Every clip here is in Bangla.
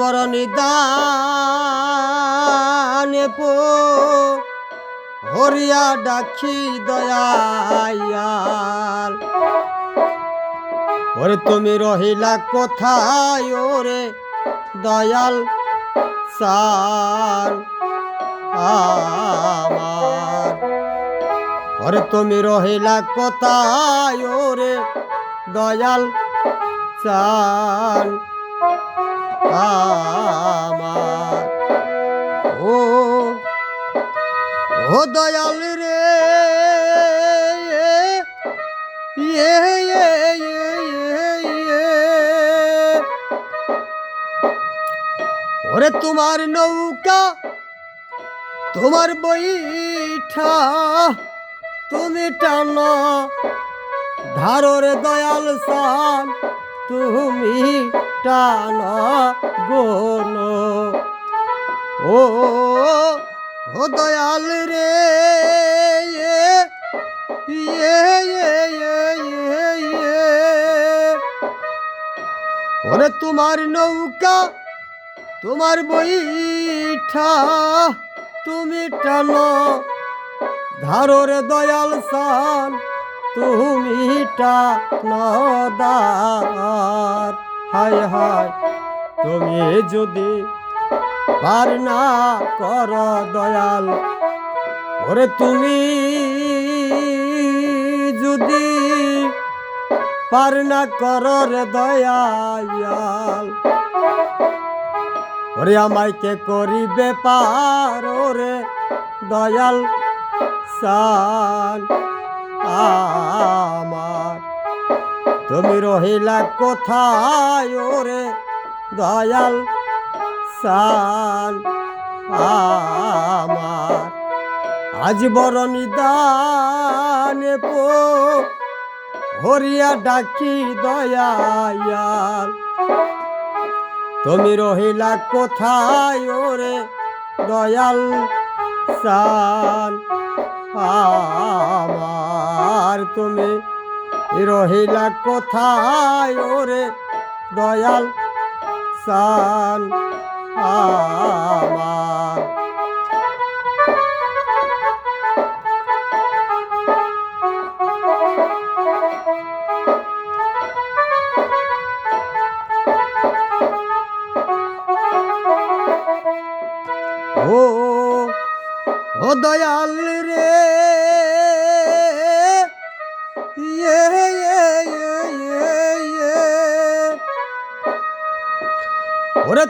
বড় নিদানে পো। হরিয়া ডাকি দয়াল। ওরে তুমি রহিলা কোথায় ওরে দয়াল সার আমার। ওরে তুমি রহিলা কোথায় ওরে দয়াল চান আমার ও ও দয়াল রে। ইয়ে ইয়ে ইয়ে। ওরে তোমার নৌকা, তোমার বইঠা তুমি টানো। ধাররে দয়াল সান তুমি টান গোন ও ও দয়াল রে ওরে তোমার নৌকা, তোমার বইঠা তুমি টানো। ধাররে দয়াল সান তুমি টানদার হায় হায়, তুমি যদি পার না কর দয়াল, ওরে তুমি যদি পার না কর রে দয়াল, ওরে আমায় কে করিবে পার ওরে দয়াল সান? আমার। তুমি রহিলা কোথায় ওরে দয়াল সান আমার আজ বড় নিদানে পো হরিয়া ডাকি দয়াল তুমি রহিলা কোথায় ওরে দয়াল সান আমার তুমি রহিলা কোথায় ওরে দয়াল সান আমার? ও ও দয়াল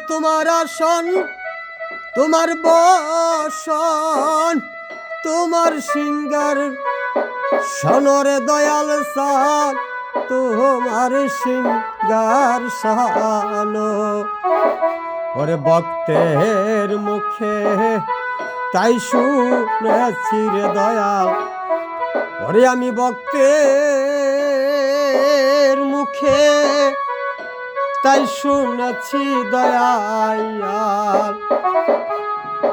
তোমার আসন, তোমার বসন, তোমার সিঙ্গার সনরে দয়াল সান তোমার সিঙ্গার সানো ওরে ভক্তের মুখে তাই শুনেছি রে দয়াল ওরে আমি ভক্তের মুখে তাই শুনেছি দয়াল।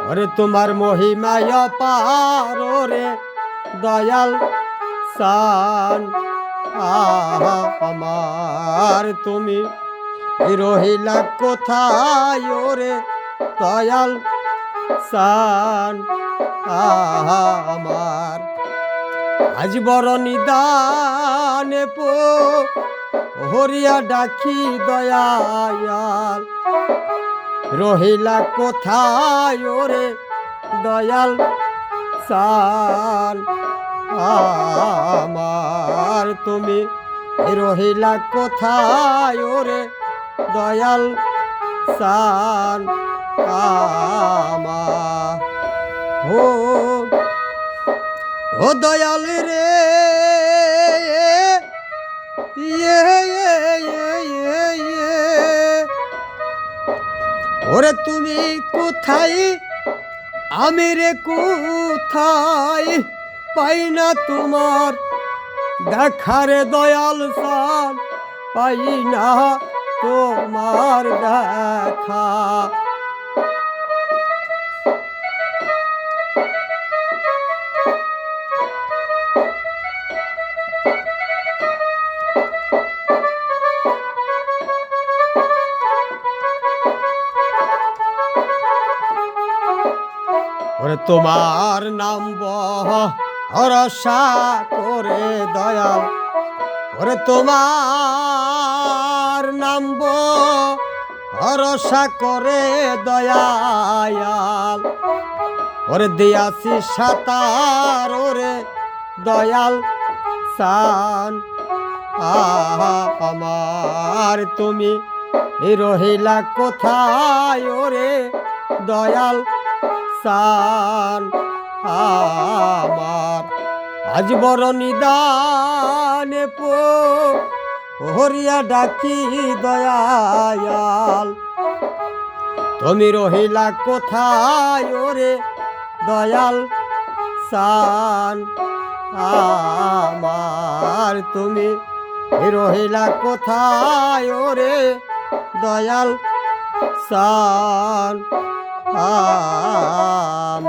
ওরে তোমার মহিমায় পার ওরে দয়াল সান। আমার তুমি রহিলা কোথায় ওরে দয়াল সান? আমার আজ বড় নিদানে পো হরিয়া ডাকি দয়াল। রহিলা কোথায় ওরে দয়াল সান আমার তুমি রহিলা কোথায় ওরে দয়াল সান আমার ও ও দয়াল রে। ওরে তুমি কোথায়? আমি রে কোথায়? পাই না তোমার দেখারে দয়াল সার পাই না তোমার দেখা। ওরে তোমার নাম ভরসা করে দয়া ওরে তোমার নাম ভরসা করে দয়াল, ওরে দিয়াছি সাতার, ওরে দয়াল, সান। আমার তুমি রহিলা কোথায়, ওরে দয়াল? সান আমার আজ বড় নিদানে পো। হরিয়া ডাকি দয়াল তুমি রহিলা কোথায় ওরে দয়াল সান? আমার তুমি রহিলা কোথায় ওরে দয়াল সান? 아마